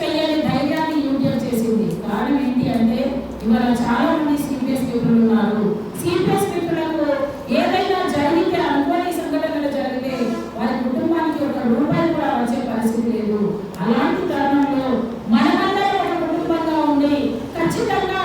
చేయాలి ధైర్యాన్ని యూనియన్ చేసింది. కారణం ఏంటి అంటే ఇవాళ చాలా మంది సిపిఎస్ పీపుల్ ఉన్నారు. సిపిఎస్ పీపులకు ఏదైనా జరిగితే అనుకోని సంఘటనలు జరిగితే వారి కుటుంబానికి ఒక రూపాయి కూడా వచ్చే పరిస్థితి లేదు. అలాంటి తరుణంలో మనమందరం ఒక కుటుంబంగా ఉండి ఖచ్చితంగా